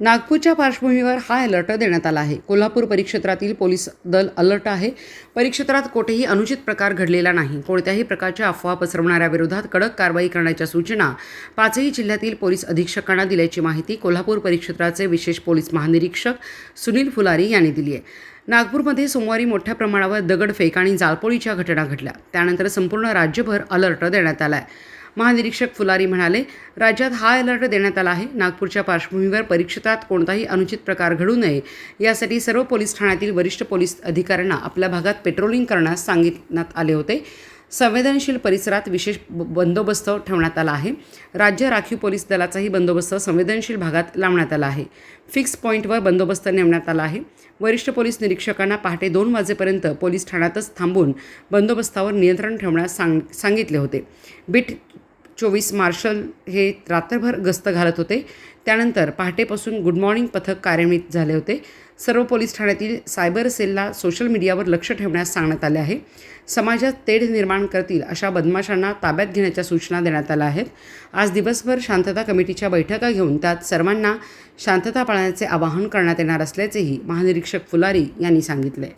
नागपूरच्या पार्श्वभूमीवर हा अलर्ट देण्यात आला आहे. कोल्हापूर परिक्षेत्रातील पोलीस दल अलर्ट आहे. परिक्षेत्रात कोठेही अनुचित प्रकार घडलेला नाही. कोणत्याही प्रकारच्या अफवा पसरवणाऱ्या विरोधात कडक कारवाई करण्याच्या सूचना पाचही जिल्ह्यातील पोलीस अधीक्षकांना दिल्याची माहिती कोल्हापूर परिक्षेत्राचे विशेष पोलीस महानिरीक्षक सुनील फुलारी यांनी दिली आहे. नागपूरमध्ये सोमवारी मोठ्या प्रमाणावर दगडफेक आणि जाळपोळीच्या घटना घडल्या. त्यानंतर संपूर्ण राज्यभर अलर्ट देण्यात आला आहे. महानिरीक्षक फुलारी म्हणाले राज्यात हा अलर्ट देण्यात आला आहे. नागपूरच्या पार्श्वभूमीवर परीक्षेतात कोणताही अनुचित प्रकार घडू नये. यासाठी सर्व पोलीस ठाण्यातील वरिष्ठ पोलीस अधिकाऱ्यांना आपल्या भागात पेट्रोलिंग करण्यास सांगितण्यात आले होते. संवेदनशील परिसरात विशेष ब- बंदोबस्त ठेवण्यात आला आहे. राज्य राखीव पोलीस दलाचाही बंदोबस्त संवेदनशील भागात लावण्यात आला आहे. फिक्स पॉईंटवर बंदोबस्त नेमण्यात आला आहे. वरिष्ठ पोलीस निरीक्षकांना पहाटे दोन वाजेपर्यंत पोलीस ठाण्यातच थांबून बंदोबस्तावर नियंत्रण ठेवण्यास सांग सांगितले होते. बीट चोवीस मार्शल हे रात्रभर गस्त घालत होते. त्यानंतर पहाटेपासून गुड मॉर्निंग पथक कार्यान्वित झाले होते. सर्व पोलीस ठाण्यातील सायबर सेलला सोशल मीडियावर लक्ष ठेवण्यास सांगण्यात आले आहे. समाजात तेढ निर्माण करतील अशा बदमाशांना ताब्यात घेण्याच्या सूचना देण्यात आल्या आहेत. आज दिवसभर शांतता कमिटीच्या बैठका घेऊन त्यात सर्वांना शांतता पाळण्याचे आवाहन करण्यात येणार असल्याचेही महानिरीक्षक फुलारी यांनी सांगितले.